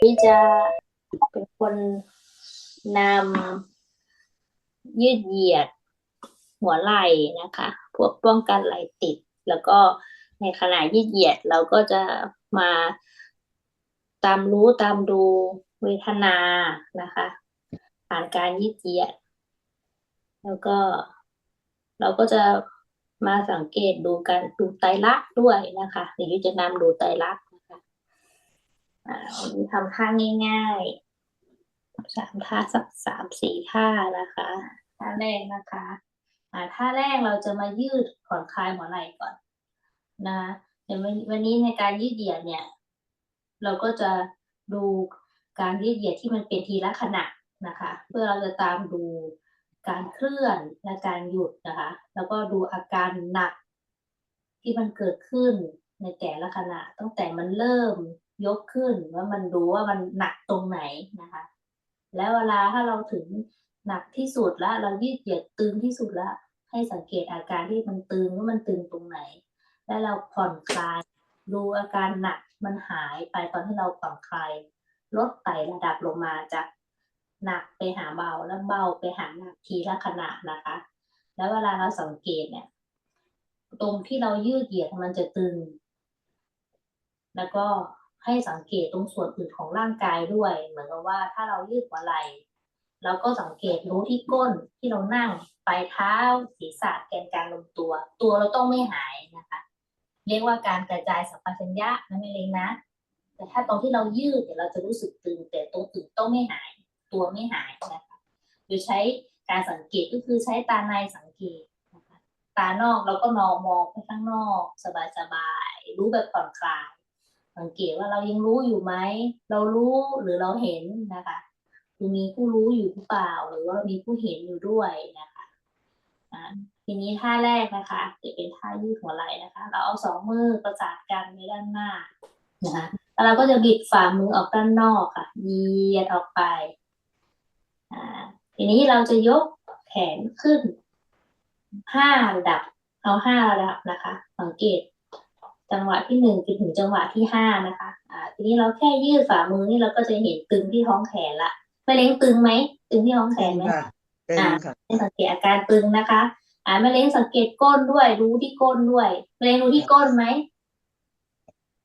ที่จะเป็นคนนำยืดเหยียดหัวไหล่นะคะ พวกป้องกันไหล่ติด แล้วก็ในขณะยืดเหยียดเราก็จะมาตามรู้ตามดูเวทนานะคะผ่านการยืดเหยียด แล้วก็เราก็จะมาสังเกตดูการดูไตรลักษณ์ด้วยนะคะเดี๋ยวยุ้ยจะนำดูไตรลักษณ์ วันนี้ทำท่าง่ายๆสามท่าสักสามสี่ท่านะคะท่าแรกนะคะอ่าท่าแรกเราจะมายืดผ่อนคลายหัวไหล่ก่อนนะเดี๋ยววันวันนี้ในการยืดเหยียดเนี่ย เราก็จะดูการยืดเหยียดที่มันเป็นทีละขณะนะคะ เพื่อเราจะตามดูการเคลื่อนและการหยุดนะคะ แล้วก็ดูอาการหนักที่มันเกิดขึ้นในแต่ละขณะตั้งแต่มันเริ่ม ยกขึ้นว่ามันดูว่ามันหนักตรงไหนนะคะ แล้วเวลาถ้าเราถึงหนักที่สุดแล้ว เรายืดเหยียดตึงที่สุดแล้ว ให้สังเกตอาการที่มันตึงว่ามันตึงตรงไหน แล้วเราผ่อนคลายดูอาการหนักมันหายไปตอนที่เราผ่อนคลายลดไต่ระดับลงมาจากหนักไปหาเบาแล้วเบาไปหาหนักทีละขณะนะคะ แล้วเวลาเราสังเกตเนี่ย ตรงที่เรายืดเหยียดมันจะตึง แล้วก็ ให้สังเกตตรงส่วนอื่นของร่างกายด้วย เหมือนกับว่าถ้าเรายืดหัวไหล่เราก็สังเกตรู้ที่ก้นที่เรานั่งปลายเท้า ศีรษะแกนกลางลำตัว ตัวเราต้องไม่หายนะคะ เรียกว่าการกระจายสัมปชัญญะนั่นเองนะ แต่ถ้าตรงที่เรายืดเดี๋ยวเราจะรู้สึกตึงแต่ตรงอื่นต้องไม่หาย ตัวไม่หายนะคะโดยใช้การสังเกตก็คือใช้ตาในสังเกตนะคะตานอกเราก็นองมองไปข้างนอก สบายๆรู้แบบผ่อนคลาย สังเกตว่าเรายังรู้อยู่ไหม เรารู้หรือเราเห็นนะคะคือมีผู้รู้อยู่หรือเปล่า หรือว่ามีผู้เห็นอยู่ด้วยนะคะอ่าทีนี้ท่าแรกนะคะจะเป็นท่ายืดหัวไหล่นะคะ เราเอาสองมือประสานกันในด้านหน้านะคะแล้วเราก็จะบิดฝ่ามือออกด้านนอกค่ะเหยียดออกไปอ่าทีนี้เราจะยกแขนขึ้นห้าระดับ เอาห้าระดับนะคะ สังเกต จังหวะที่หนึ่งจนถึงจังหวะที่ห้านะคะ อ่า ทีนี้เราแค่ยืดฝ่ามือนี่เราก็จะเห็นตึงที่ท้องแขนละไม่เล้งตึงไหมตึงที่ท้องแขนไหมค่ะเป็นค่ะให้สังเกตอาการตึงนะคะ อ่าแม่เล้งสังเกตก้นด้วย รู้ที่ก้นด้วยแม่เล้งรู้ที่ก้นไหม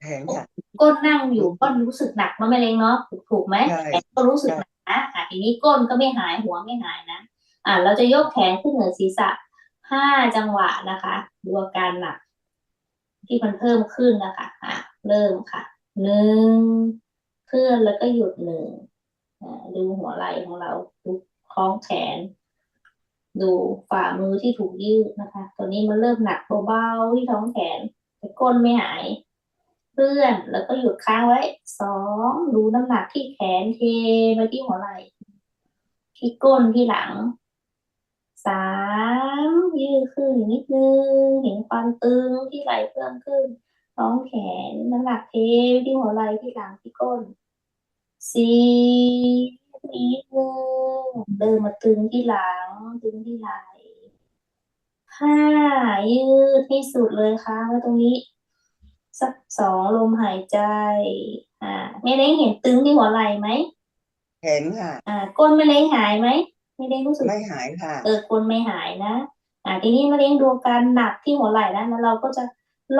แข็งค่ะก้นนั่งอยู่ก้นรู้สึกหนักเนาะแม่เล้งเนาะถูกถูกไหมใช่แขนก็รู้สึกหนักนะอ่าทีนี้ก้นก็ไม่หายหัวไม่หายนะ อ่าเราจะยกแขนขึ้นเหนือศีรษะห้าจังหวะนะคะดูอาการหนัก ที่มันเพิ่มขึ้นนะคะอะเริ่มค่ะหนึ่งเคลื่อนแล้วก็หยุดหนึ่งดูหัวไหล่ของเราดูคล้องแขน ดูฝ่ามือที่ถูกยืดนะคะ ตัวนี้มันเริ่มหนักเบาๆที่ท้องแขนแต่ก้นไม่หายเคลื่อนแล้วก็หยุดค้างไว้สองดูน้ำหนักที่แขนเทมาที่หัวไหล่ที่ก้นที่หลัง สามยืดขึ้นอีกนิดนึง เห็นความตึงที่ไหล่เพิ่มขึ้นท้องแขนน้ำหนักเทไปที่หัวไหล่ที่หลังที่ก้นสี่อีกนิดนึงเดินมาตึงที่หลัง ตึงที่ไหล่ห้ายืดที่สุดเลยค่ะไว้ตรงนี้ สักสองลมหายใจ อ่าไม่ได้เห็นตึงที่หัวไหล่ไหมแข็งค่ะ อ่าก้นไม่ได้หายไหม ไม่ได้รู้สึกไม่หายค่ะ เออคนไม่หายนะอ่าทีนี้มาเลี้ยงดูการหนักที่หัวไหล่นะแล้วเราก็จะ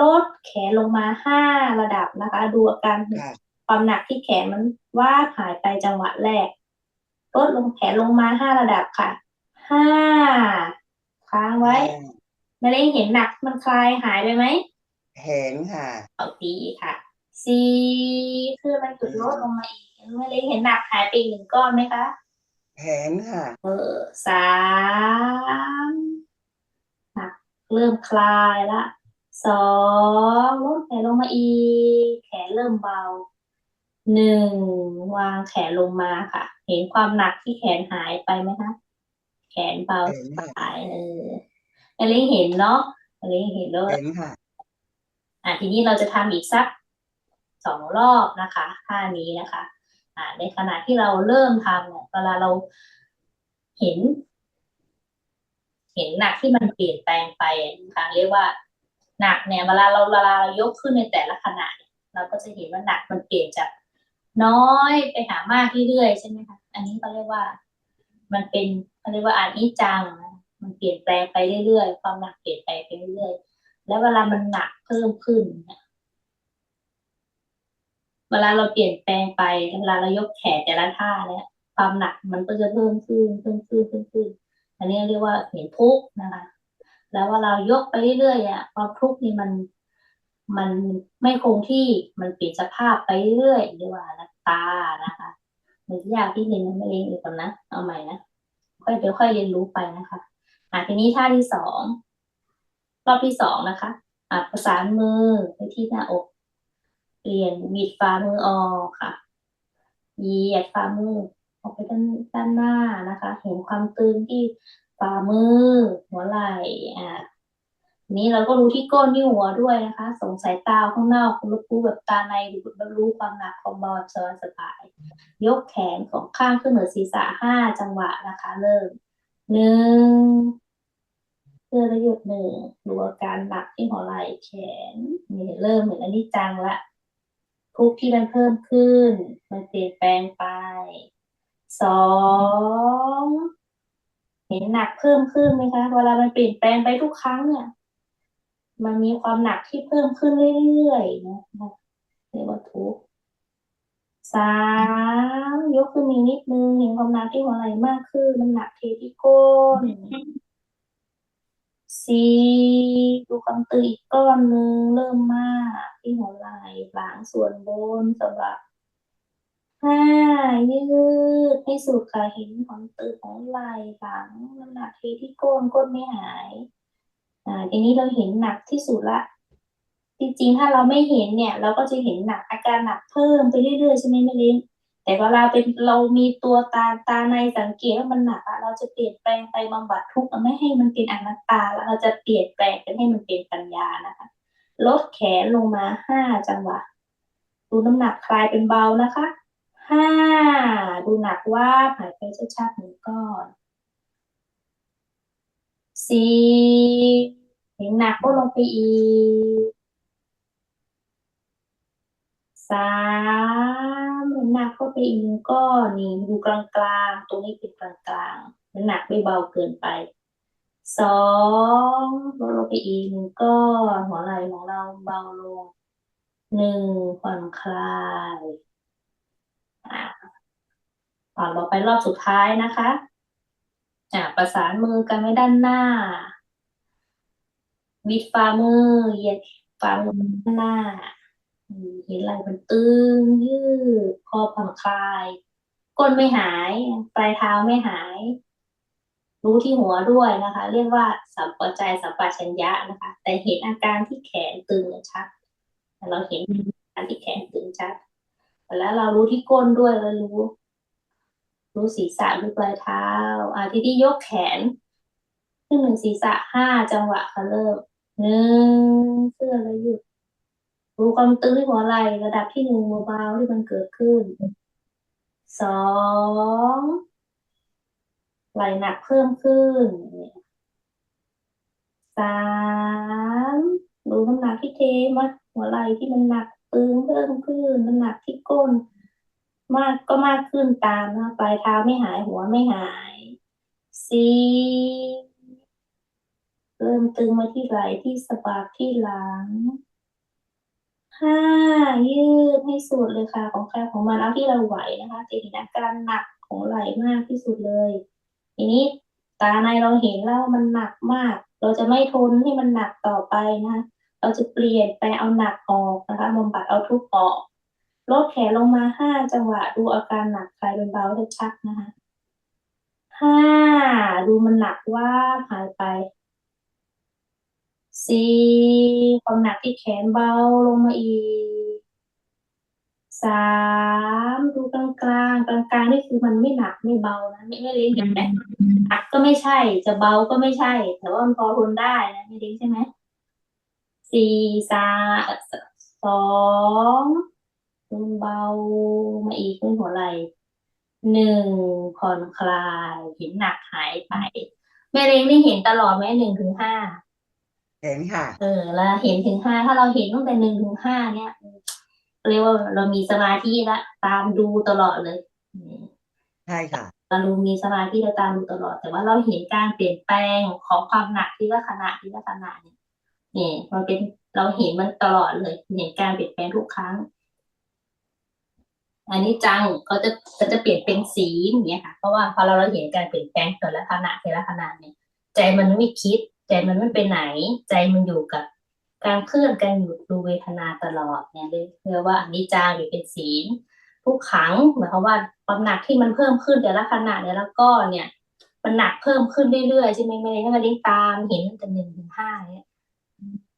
ลดแขนลงมาห้าระดับนะคะ ดูอาการค่ะความหนักที่แขนมันว่าบหายไปจังหวะแรกลดลงแขนลงมาห้าระดับค่ะห้าค้างไว้มาเลี้ยงเห็นหนักมันคลายหายไปไหมแข็งค่ะเอาดีค่ะสี่คือมันหยุดลดลงมาอีกมาเลี้ยงเห็นหนักหายไปอีกหนึ่งก้อนไหมคะ แข็งค่ะ เออสามหนักเริ่มคลายละสองลดแขนลงมาอีก แขนเริ่มเบาหนึ่งวางแขนลงมาค่ะ เห็นความหนักที่แขนหายไปไหมคะแขนเบาเห็นสค่ะบายเอออันนี้เห็นเนาะอันนี้เห็นแล้วเห็นค่ะอะทีนี้เราจะทำอีกสักสองรอบนะคะท่านี้นะคะอ่า ในขณะที่เราเริ่มทำเนี่ยเวลาเราเห็น เห็นหนักที่มันเปลี่ยนแปลงไปนะคะเรียกว่าหนักเนี่ยเวลาเราเวลาเรายกขึ้นในแต่ละขณะเนี่ยเราก็จะเห็นว่าหนักมันเปลี่ยนจากน้อยไปหามากเรื่อยๆใช่ไหมคะอันนี้เขาเรียกว่า มันเป็นเขาเรียกว่าอานิจจังนะมันเปลี่ยนแปลงไปเรื่อยๆ ความหนักเปลี่ยนแปลงไปเรื่อยๆ แล้วเวลามันหนักเพิ่มขึ้นเนี่ย วลาเราเปลี่ยนแปลงไปเวลาเรายกแขนแต่ละท่าเนี่ยความหนักมันก็จะเพิ่มขึ้นเพิ่มขึ้นเพิ่มขึ้น อันนี้เรียกว่าเห็นทุกข์นะคะ แล้ววลาเรายกไปเรื่อยๆอะความทุกข์นี่มันมันไม่คงที่มันเปลี่ยนสภาพไปเรื่อยเรียกว่านัตตานะคะมันยากที่เรียนไม่เรียนอีกก่อนนะเอาใหม่นะค่อยเดี๋ยวค่อยเรียนรู้ไปนะคะอะทีนี้ท่าที่สองรอบที่สองนะคะอะประสานมือไปที่หน้าอก เปลี่ยนบิดฝ่ามือออกค่ะ เหยียดฝ่ามือออกไปด้านด้านหน้านะคะ เห็นความตึงที่ฝ่ามือ หัวไหล่อะนี้เราก็รู้ที่ก้นที่หัวด้วยนะคะ สงสัยตาข้างนอกรู้รู้แบบตาในรู้รู้ความหนักของเบาสบายสบาย ยกแขนของข้างขึ้นเหนือศีรษะห้าจังหวะนะคะ เริ่มหนึ่งเพื่อระยุดหนึ่งดูอาการหนักที่หัวไหล่แขนนี่เริ่มเหมือนอันนี้จังละ ทุกที่มันเพิ่มขึ้น มันเปลี่ยนแปลงไปสองเห็นหนักเพิ่มขึ้นไหมคะ เวลามันเปลี่ยนแปลงไปทุกครั้งเนี่ย มันมีความหนักที่เพิ่มขึ้นเรื่อยๆนะคะเรียกว่าทุกสามยกขึ้นอีนิดนึงเห็นความหนักที่หัวไหล่มากขึ้นมันหนักเทที่ก้นสี่ ดูความตึงอีกก้อนนึงเริ่มมากที่หัวไหล่หลังส่วนบนสำหรับห้ายืดให้สุดค่ะเห็นความตึงของไหล่หลังน้ำหนักเทที่ก้นก้นไม่หายอ่าทีนี้เราเห็นหนักที่สุดละจริงๆถ้าเราไม่เห็นเนี่ย เราก็จะเห็นหนักอาการหนักเพิ่มไปเรื่อยๆใช่ไหมแม่เล้ง แต่เวลาเป็นเรามีตัวตาตาในสังเกตว่ามันหนักเราจะเปลี่ยนแปลงไปบำบัดทุกข์ไม่ให้มันเป็นอนัตตาแล้วเราจะเปลี่ยนแปลงกันให้มันเป็นปัญญานะคะ ลดแขนลงมาห้าจังหวะ ดูน้ำหนักคลายเป็นเบานะคะห้าดูหนักว่าหายไปชัดๆหนึ่งก้อนสี่เห็นหนักก็ลงไปอีกสาม เห็นหนักก็ไปอีกหนึ่งก้อนนี่อยู่กลางๆ ตรงนี้เป็นกลางๆน้ำหนักไม่เบาเกินไปสองลดลงไปอีกหนึ่งก้อนหัวไหล่ของเราเบาลงหนึ่งผ่อนคลายอะต่อเราไปรอบสุดท้ายนะคะอะประสานมือกันไว้ด้านหน้าบิดฝ่ามือเหยียดฝ่ามือด้านหน้า เห็นไหล่มันตึงยืดคอผ่อนคลาย ก้นไม่หาย ปลายเท้าไม่หาย รู้ที่หัวด้วยนะคะ เรียกว่าสัมปชัญญะสัมปชัญญะนะคะ แต่เห็นอาการที่แขนตึงชัดเราเห็นอาการที่แขนตึงชัดแล้วเรารู้ที่ก้นด้วยเรารู้ รู้ศีรษะรู้ปลายเท้าอ่าที่ที่ยกแขนขึ้นหนึ่งศีรษะห้าจังหวะค่ะเริ่มหนึ่งเพื่อแล้วหยุด รู้ความตึงที่หัวไหล่ระดับที่หนึ่งเบาๆที่มันเกิดขึ้นสองไหล่หนักเพิ่มขึ้นสามรู้น้ำหนักที่เทมาหัวไหล่ที่มันหนักตึงเพิ่มขึ้นน้ำหนักที่ก้น มากก็มากขึ้นตามนะปลายเท้าไม่หายหัวไม่หายสี่เริ่มตึงมาที่ไหล่ที่สะบักที่หลัง ห้ายืดให้สุดเลยค่ะ ของใครของมันเอาที่เราไหวนะคะจะเห็นอาการหนักของไหล่มากที่สุดเลย ทีนี้ตาในเราเห็นแล้วมันหนักมาก เราจะไม่ทนให้มันหนักต่อไปนะคะเราจะเปลี่ยนไปเอาหนักออกนะคะบำบัดเอาทุกข์ออกลดแขนลงมาห้าจังหวะ ดูอาการหนักคลายเป็นเบาชัดๆนะคะห้าดูมันหนักว่าหายไป สี่ความหนักที่แขนเบาลงมาอีกสามดูกลางกลางกลางกลางนี่คือมันไม่หนักไม่เบานะไม่ไม่เล้นเห็นไหมหนักก็ไม่ใช่ จะเบาก็ไม่ใช่ แต่ว่ามันพอทนได้นะไม่เล้นใช่ไหมสี่สามสองลงเบามาอีกขึ้นหัวไหล่หนึ่งผ่อนคลายเห็นหนักหายไปแม่เล้งนี่เห็นตลอดไหมหนึ่งถึงห้า เห็นค่ะ เออแล้วเห็นถึงห้าถ้าเราเห็นตั้งแต่หนึ่งถึงห้าเนี่ยเรียกว่าเรามีสมาธิละตามดูตลอดเลยอืมใช่ค่ะเราดูมีสมาธิเราตามดูตลอด แต่ว่าเราเห็นการเปลี่ยนแปลงของความหนักทีละขณะทีละขณะเนี่ยเนี่ยมันเป็นเราเห็นมันตลอดเลยเห็นการเปลี่ยนแปลงทุกครั้ง อันนี้จังก็จะก็จะเปลี่ยนเป็นสีอย่างเงี้ยค่ะ เพราะว่าพอเราเราเห็นการเปลี่ยนแปลงแต่ละขณะแต่ละขณะเนี่ย ใจมันไม่คิด ใจมันไม่ไปไหน ใจมันอยู่กับการเคลื่อนการอยู่ดูเวทนาตลอดเนี่ยเรียกว่าอนิจจาหรือเป็นศีลทุกขังหมายความว่าความหนักที่มันเพิ่มขึ้นแต่ละขณะแต่ละก้อนเนี่ยมันหนักเพิ่มขึ้นเรื่อยๆใช่ไหมไม่ได้ให้มันได้ตามเห็นตั้งแต่หนึ่งถึงห้าเนี่ย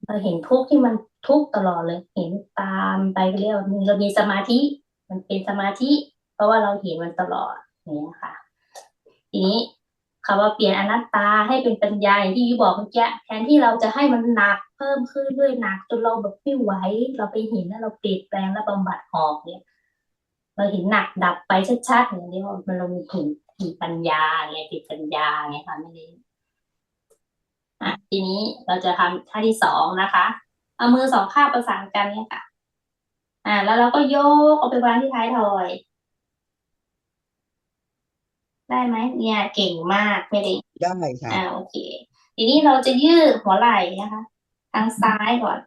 เราเห็นทุกที่มันทุกตลอดเลย เห็นตามไปเรียกว่าเรามีสมาธิ มันเป็นสมาธิ เพราะว่าเราเห็นมันตลอดเนี้ยค่ะ ทีนี้ คำว่าเปลี่ยนอนัตตาให้เป็นปัญญาอย่างที่ยูบอกเมื่อกี้แทนที่เราจะให้มันหนักเพิ่มขึ้นเรื่อยหนักจนเราแบบไม่ไหวเราไปเห็นแล้วเราเปลี่ยนแปลงแล้วบำบัดออกเนี่ยเราเห็นหนักดับไปชัดๆอย่างนี้ว่ามันเรามีถึงมีปัญญาไงติดปัญญาไงค่ะไม่ได้อะทีนี้เราจะทำท่าที่สองนะคะเอามือสองข้างประสานกันเนี่ยค่ะ อ่า แล้วเราก็โยกเอาไปวางที่ท้ายทอย ได้ไหมเนี่ยเก่งมากไม่ได้ได้ค่ะอ่าโอเค ทีนี้เราจะยืดหัวไหล่นะคะ ทางซ้ายก่อน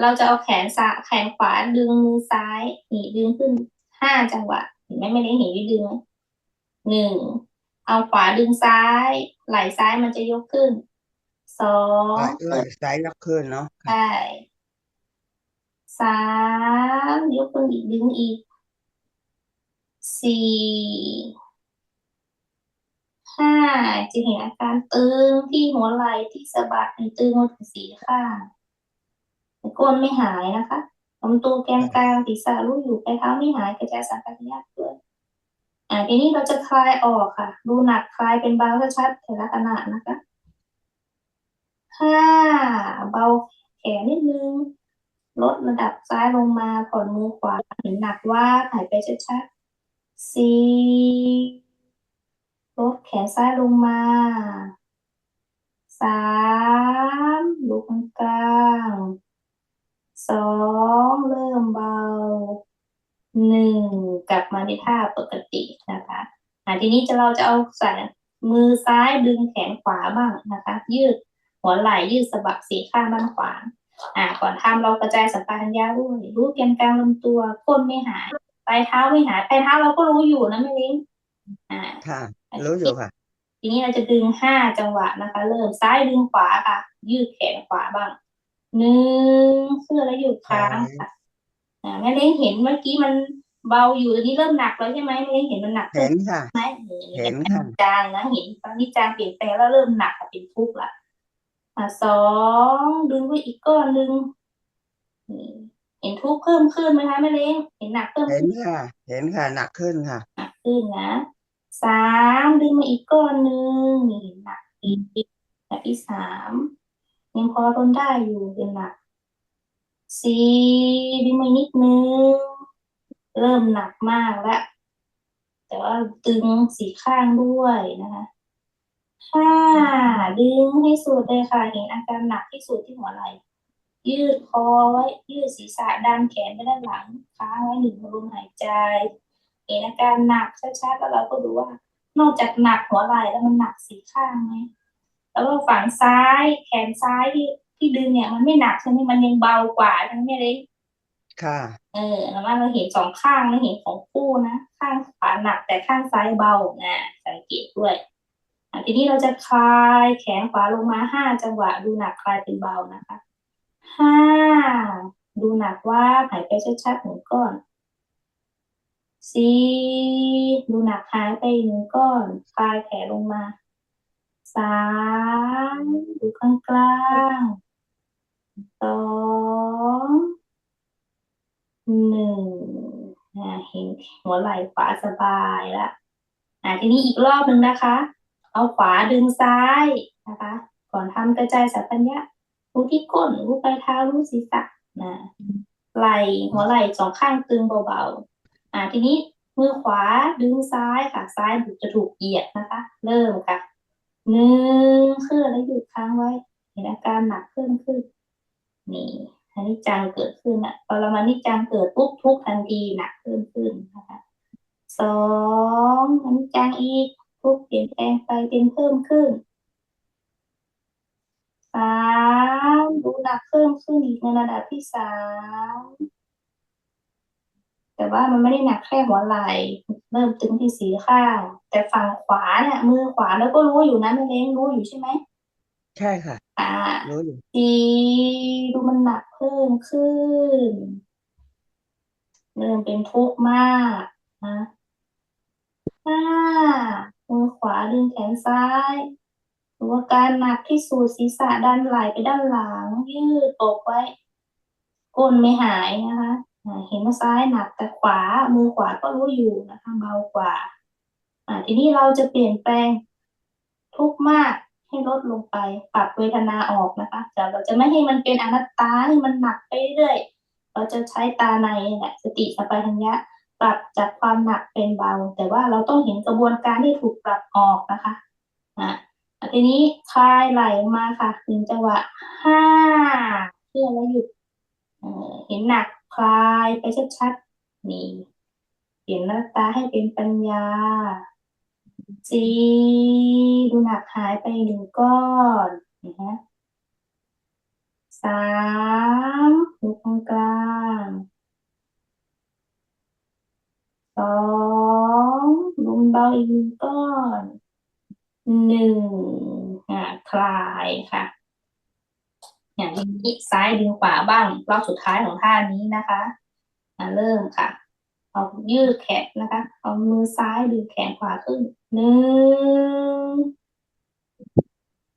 เราจะเอาแขนซ้ายแขนขวาดึงมือซ้ายนี่ดึงขึ้นห้าจังหวะเห็นไหมไม่ได้เห็นยืดดึงไหมหนึ่งเอาขวาดึงซ้าย ไหล่ซ้ายมันจะยกขึ้นสองไหล่ซ้ายยกขึ้นเนาะค่ะใช่สามยกขึ้นอีกดึงอีกสี่ห้า จะเห็นอาการตึงที่หัวไหล่ที่สะบักมันตึงหมดทั้งสี่ข้างก้นไม่หายนะคะลำตัวแกนกลางศีรษะรู้อยู่ปลายเท้าไม่หายกระจายสังกัดยากด้วยอ่าทีนี้เราจะคลายออกค่ะ ดูหนักคลายเป็นเบาชัดแต่ละขณะนะคะห้าเบาแขนนิดนึงลดระดับซ้ายลงมาผ่อนมือขวาเห็นหนักว่าหายไปชัดๆสี่ ลดแขนซ้ายลงมาสามดูกลางสองเริ่มเบาหนึ่งกลับมาในท่าปกตินะคะอะทีนี้จะเราจะเอาใส่มือซ้ายดึงแขนขวาบ้างนะคะ ยืดหัวไหล่ยืดสะบักสีข้างด้านขวาอ่าก่อนทำเรากระจายสัมปชัญญะด้วยรู้แกนกลางลำตัวก้นไม่หายปลายเท้าไม่หายปลายเท้าเราก็รู้อยู่นะแม่ลิงอ่าค่ะ รู้อยู่ค่ะ ทีนี้เราจะดึงห้าจังหวะนะคะ เริ่มซ้ายดึงขวาค่ะ ยืดแขนขวาบ้างหนึ่งเสื้อแล้วหยุดค้างค่ะอ่าแม่เล้งเห็นเมื่อกี้มันเบาอยู่ตอนนี้เริ่มหนักแล้วใช่ไหมแม่เล้งเห็นมันหนักเห็ขึ้นนค่ะไหมเห็นค่ะจางนะเห็นตอนนี้จางเปลี่ยนแปลงแล้วเริ่มหนักกับเป็นทุกข์ละอะสองดึงไปอีกก้อนหนึ่งนี่เห็นทุกข์เพิ่มขึ้นไหมคะแม่เล้งเห็นหนักเพิ่มเห็นขึ้นค่ะ เห็นค่ะหนักขึ้นค่ะหนักขึ้นนะ สามดึงมาอีกก้อนหนึ่งนี่หนหนักอีกแบบที่สามยังพอทนได้อยู่เป็นหนักสี่ดึงมานิดนึงเริ่มหนักมากแล้วแต่ว่าตึงสีข้างด้วยนะคะห้าดึงให้สุดเลยค่ะ เห็นอาการหนักที่สุดที่หัวไหล่ยืดคอไว้ยืดศีรษะดันแขนไปด้านหลังค้างไว้หนึ่งลมหายใจ เห็นอาการหนักชัดๆแล้วเราก็ดูว่า นอกจากหนักหัวไหล่แล้วมันหนักสีข้างไหมแล้วก็ฝั่งซ้ายแขนซ้ายที่ที่ดึงเนี่ย มันไม่หนักใช่ไหมมันยังเบากว่าใช่ไหมแม่เล็กค่ะ เออแล้วว่าเราเห็นสองข้างไม่เห็นของคู่นะข้างขวาหนักแต่ข้างซ้ายเบานะสังเกตด้วยอะทีนี้เราจะคลายแขนขวาลงมาห้าจังหวะ ดูหนักคลายเป็นเบานะคะห้าดูหนักว่าหายไปชัดๆหนึ่งก้อน สี่ดูหนักหายไปหนึ่งก้อนคลายแขนลงมาสามดูข้างกลางสองหนึ่งเห็นหัวไหล่ขวาสบายแล้วอ่าทีนี้อีกรอบหนึ่งนะคะ เอาขวาดึงซ้ายนะคะ ก่อนทำกระจายสัมปัญญะรู้ที่ก้นรู้ปลายเท้ารู้ศีรษะนะไหล่หัวไหล่สองข้างตึงเบาๆ อ่าทีนี้มือขวาดึงซ้ายค่ะซ้ายจะถูกเหยียดนะคะ เริ่มค่ะหนึ่งขึ้นแล้วหยุดค้างไว้เห็นอาการหนักขึ้นขึ้น นี่อนิจจังเกิดขึ้นอะพอเรามานิจจังเกิดปุ๊บทุกทันทีหนักเพิ่มขึ้นนะคะสองอนิจจังอีกทุกเปลี่ยนแปลงไปเป็นเพิ่มขึ้นสามดูหนักเพิ่มขึ้นอีกในระดับที่สาม แต่ว่ามันไม่ได้หนักแค่หัวไหล่เริ่มตึงที่สีข้าง แต่ฝั่งขวาเนี่ยมือขวาแล้วก็รู้อยู่นะแม่เล้งรู้อยู่ใช่ไหมใช่ค่ะ อ่ารู้อยู่สีดูมันหนักเพิ่มขึ้นเริ่มเป็นทุกข์มากนะห้ามือขวาดึงแขนซ้ายดูอาการหนักที่สุดศีรษะดันไหลไปด้านหลังยืดอกไว้ก้นไม่หายนะคะอ่า เห็นว่าซ้ายหนักแต่ขวามือขวาก็รู้อยู่นะคะเบากว่าอ่าทีนี้เราจะเปลี่ยนแปลงทุกมากให้ลดลงไปปรับเวทนาออกนะคะแต่เราจะไม่ให้มันเป็นอนัตตาให้มันหนักไปเรื่อยเราจะใช้ตาในนี่แหละสติสัมปชัญญะปรับจากความหนักเป็นเบา แต่ว่าเราต้องเห็นกระบวนการที่ถูกปรับออกนะคะอะทีนี้คลายไหลมาค่ะหนึ่งจังหวะห้าเพื่อแล้วหยุดเห็นหนัก คลายไปชัดๆ นี่ เปลี่ยนหน้าตาให้เป็นปัญญาสีดูหนักหายไปหนึ่งก้อนนะฮะสามดูตรงกลางสองลุมเบาอีกหนึ่งก้อนหนึ่งอ่าคลายค่ะ อย่างนี้ซ้ายดึงขวาบ้างรอบสุดท้ายของท่านี้นะคะอ่าเริ่มค่ะ เอายืดแขนนะคะ เอามือซ้ายดึงแขนขวาขึ้นหนึ่ง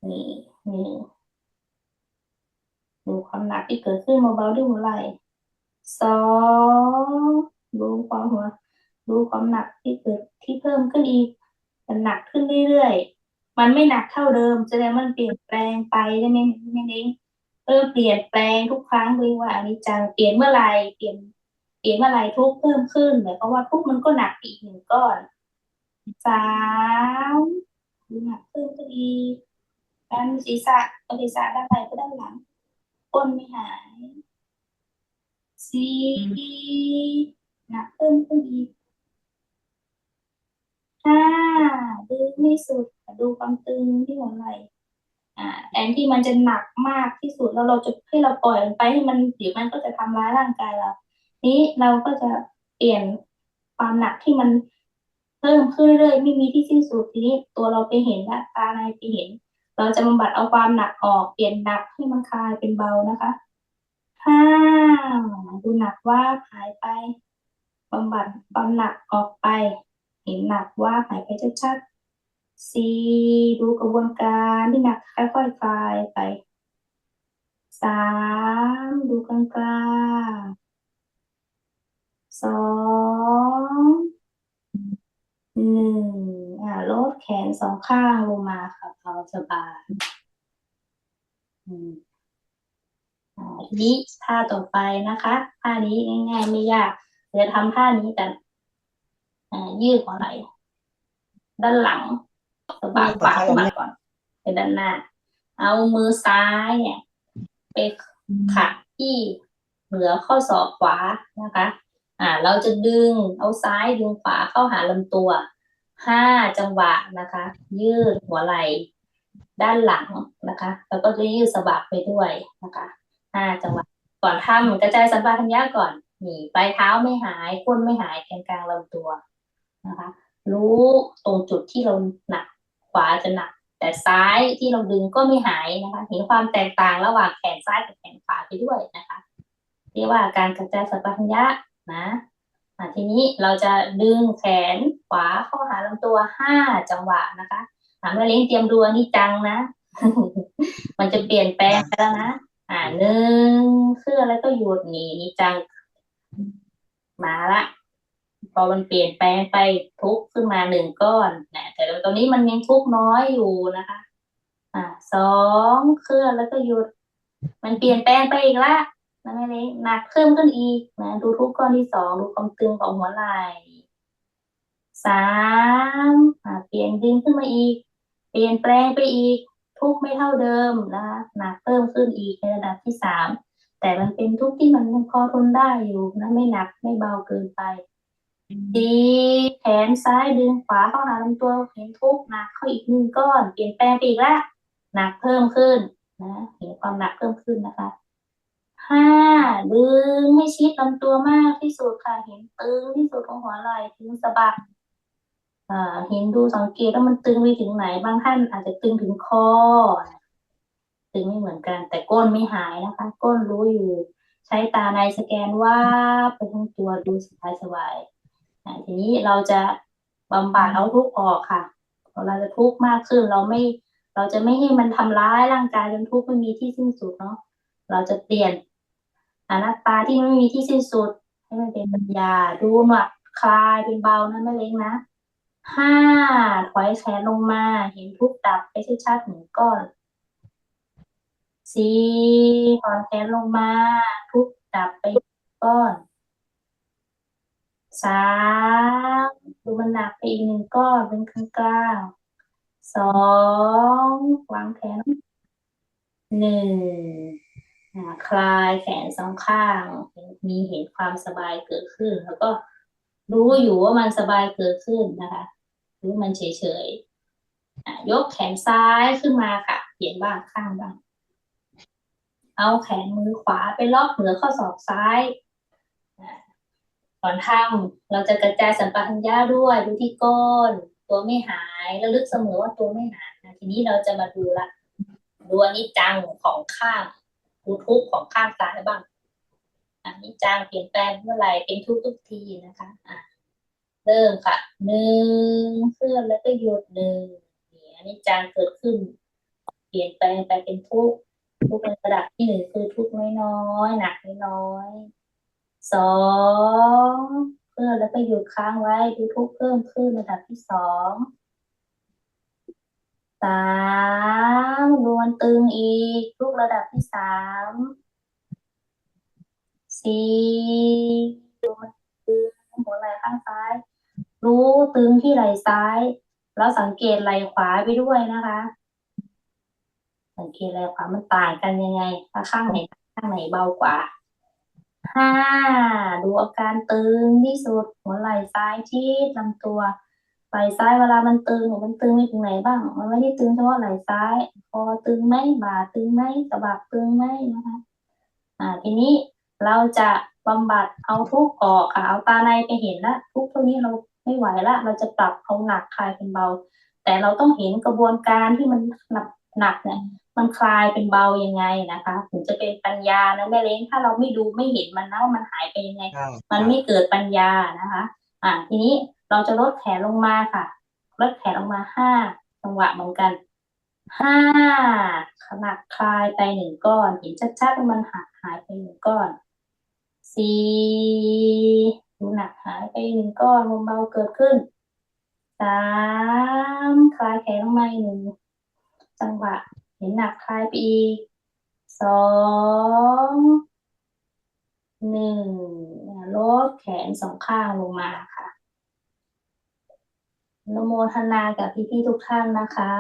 นี่หนึ่งดูความหนักที่เกิดขึ้นเบาๆด้วยหัวไหล่สองดูความหัวดูความหนักที่เกิดที่เพิ่มขึ้นอีกมันหนักขึ้นเรื่อยๆ มันไม่หนักเท่าเดิมแสดงมันเปลี่ยนแปลงไปใช่ไหมแม่เล้ง เออเปลี่ยนแปลงทุกครั้งเรียว่าอนิจจังเปลี่ยนเมื่อไรเปลี่ยนเปลี่ยนเมื่อไรทุกเพิ่มขึ้นหมายความว่าทุกมันก็หนักอีกหนึ่งก้อนสามหนักขึ้นก็ดีด้านศีรษะเอาศีรษะด้านไหนก็ด้านหลังก้นไม่หายสี่หนักเพิ่มขึ้นอีห้าดึงไม่สุดดูความตึงที่หัวไหล่ แทนที่มันจะหนักมากที่สุดแล้วเราจะให้เราปล่อยมันไปให้มันเดี๋ยวมันก็จะทำร้ายร่างกายเรา นี้เราก็จะเปลี่ยนความหนักที่มันเพิ่มขึ้นเรื่อยๆไม่มีที่สิ้นสุดทีนี้ตัวเราไปเห็นและตาในไปเห็น เราจะบำบัดเอาความหนักออกเปลี่ยนหนักให้มันคลายเป็นเบานะคะห้าดูหนักว่าหายไปบำบัดความหนักออกไป เห็นหนักว่าหายไปชัดๆ สี่ดูกระบวนการที่หนักค่อยๆคลายไปสามดูกลางๆสองหนึ่งอ่าลดแขนสองข้างลงมาค่ะเบาสบายอืมอ่าทีนี้ท่าต่อไปนะคะท่านี้ง่ายๆไม่ยากเดี๋ยวทำท่านี้กันอ่ายืดหัวไหล่ด้านหลัง สะบักขวาขึ้นมาก่อนไปด้านหน้า เอามือซ้ายเนี่ยไปขัดที่เหนือข้อศอกขวานะคะ อ่า เราจะดึงเอาซ้ายดึงขวาเข้าหาลำตัวห้าจังหวะนะคะ ยืดหัวไหล่ด้านหลังนะคะ แล้วก็จะยืดสะบักไปด้วยนะคะห้าจังหวะก่อนทำกระจายสัมปชัญญะก่อนนี่ปลายเท้าไม่หายก้นไม่หายแกนกลางลำตัวนะคะ รู้ตรงจุดที่เราหนักข วาจะหนัก แต่ซ้ายที่เราดึงก็ไม่หายนะคะ เห็นความแตกต่างระหว่างแขนซ้ายกับแขนขวาไปด้วยนะคะเรียกว่าการกระจายสัมปชัญญะนะอ่าทีนี้เราจะดึงแขนขวาเข้าหาลำตัวห้าจังหวะนะคะถามแม่เลี้ยงเตรียมดูนนี้จังนะ มันจะเปลี่ยนแปลงไปแล้วนะอ่าหนึ่งเคลื่อนแล้วก็หยุดนี่นี่จัง มาละ พอมันเปลี่ยนแปลงไปทุกขึ้นมาหนึ่งก้อนนะแต่ตอนนี้มันยังทุกน้อยอยู่นะคะ อ่าสองเคลื่อนแล้วก็หยุด มันเปลี่ยนแปลงไปอีกละนะแม่เล็กหนักเพิ่มขึ้นอีกนะดูทุกก้อนที่สองดูความตึงของหัวไหล่สามอ่าเปลี่ยนดึงขึ้นมาอีก เปลี่ยนแปลงไปอีก ทุกไม่เท่าเดิมนะคะหนักเพิ่มขึ้นอีกในระดับที่สามแต่มันเป็นทุกที่มันพอทนได้อยู่นะไม่หนักไม่เบาเกินไป ดีแขนซ้ายดึงขวาเข้าหาลำตัวเห็นทุกหนักเข้าอีกหนึ่งก้อน เปลี่ยนแปลงไปอีกล้วหนักเพิ่มขึ้นนะเห็นความหนักเพิ่มขึ้นนะคะห้าดึงให้ชิดลำตัวมากที่สุดค่ะ เห็นตึงที่สุดของหัวไหล่ถึงสะบักอ่าเห็นดูสังเกตว่ามันตึงไปถึงไหน บางท่านอาจจะตึงถึงคอ ตึงไม่เหมือนกัน แต่ก้นไม่หายนะคะ ก้นรู้อยู่ ใช้ตาในสแกนว่าไปทั้งตัวดูสบายสบาย ทีนี้เราจะบำบัดเอาทุกข์ออกค่ะเราจะทุกข์มากขึ้นเราไม่เราจะไม่ให้มันทำร้ายร่างกายจนทุกข์ไม่มีที่สิ้นสุดเนาะเราจะเปลี่ยนอนัตตาที่ไม่มีที่สิ้นสุด ให้มันเป็นปัญญาดูหนักคลายเป็นเบานะไม่เล็กนะห้าถอยแขนลงมา เห็นทุกข์ดับไปชัดๆหนึ่งก้อนสี่ถอนแขนลงมา ทุกดับไปก้อน สามดูมันหนักไปอีกหนึ่งก้อนเป็นกลางกลางสองวางแขนหนึ่งคลายแขนสองข้าง มีเห็นความสบายเกิดขึ้น แล้วก็รู้อยู่ว่ามันสบายเกิดขึ้นนะคะรู้มันเฉยๆยกแขนซ้ายขึ้นมาค่ะเปลี่ยนบ้างข้างบ้าง เอาแขนมือขวาไปล็อกเหนือข้อศอกซ้าย ก่อนทำเราจะกระจายสัมปชัญญะด้วยดูที่ก้นตัวไม่หายแล้วลึกเสมอว่าตัวไม่หายนะทีนี้เราจะมาดูละดูอนิจจังของข้างดูทุกข์ของข้างซ้ายบ้างอันนี้จังเปลี่ยนแปลงเมื่อไหร่เป็นทุกทุกทีนะคะอะเริ่มค่ะหนึ่งเคลื่อนแล้วก็หยุดหนึ่งนี่อันนี้จังเกิดขึ้น เปลี่ยนแปลงไปเป็นทุกข์ทุกข์ในระดับที่หนึ่งคือทุกข์น้อยๆหนักน้อย สองเพื่อแล้วก็หยุดค้างไว้ดูทุกเพิ่มขึ้นระดับที่สองสามดูมันตึงอีกทุกระดับที่สามสี่ดูมันตึงหัวไหล่ข้างซ้าย รู้ตึงที่ไหล่ซ้าย แล้วสังเกตไหล่ขวาไปด้วยนะคะ สังเกตเลยค่ะมันต่างกันยังไงถ้าข้างไหนข้างไหนเบากว่า ห้าดูอาการตึงที่สุด หัวไหล่ซ้ายที่ลำตัวไหล่ซ้ายเวลามันตึงมันตึงไปถึงไหนบ้าง มันไม่ได้ตึงเฉพาะไหล่ซ้ายคอตึงไหมบ่าตึงไหมสะบักตึงไหมนะคะ อ่าทีนี้เราจะบำบัดเอาทุกออกค่ะเอาตาในไปเห็นละทุกข์เท่านี้เราไม่ไหวละเราจะปรับเอาหนักคลายเป็นเบา แต่เราต้องเห็นกระบวนการที่มันหนักหนักเนี่ย มันคลายเป็นเบายังไงนะคะ ถึงจะเป็นปัญญานะแม่เล้งถ้าเราไม่ดูไม่เห็นมันนะว่ามันหายไปยังไงค่ะมันไม่เกิดปัญญานะคะ อ่าทีนี้เราจะลดแขนลงมาค่ะ ลดแขนลงมาห้าจังหวะเหมือนกันห้าขนักคลายไปหนึ่งก้อน เห็นชัดๆว่ามันหายหายไปหนึ่งก้อนสี่ดูหนักหายไปหนึ่งก้อนเบาๆเกิดขึ้นสามคลายแขนลงมาอีกหนึ่งจังหวะ เห็นหนักคลายไปอีกสองหนึ่งลดแขนสองข้างลงมาค่ะนโมทนากับพี่ๆทุกท่านนะคะ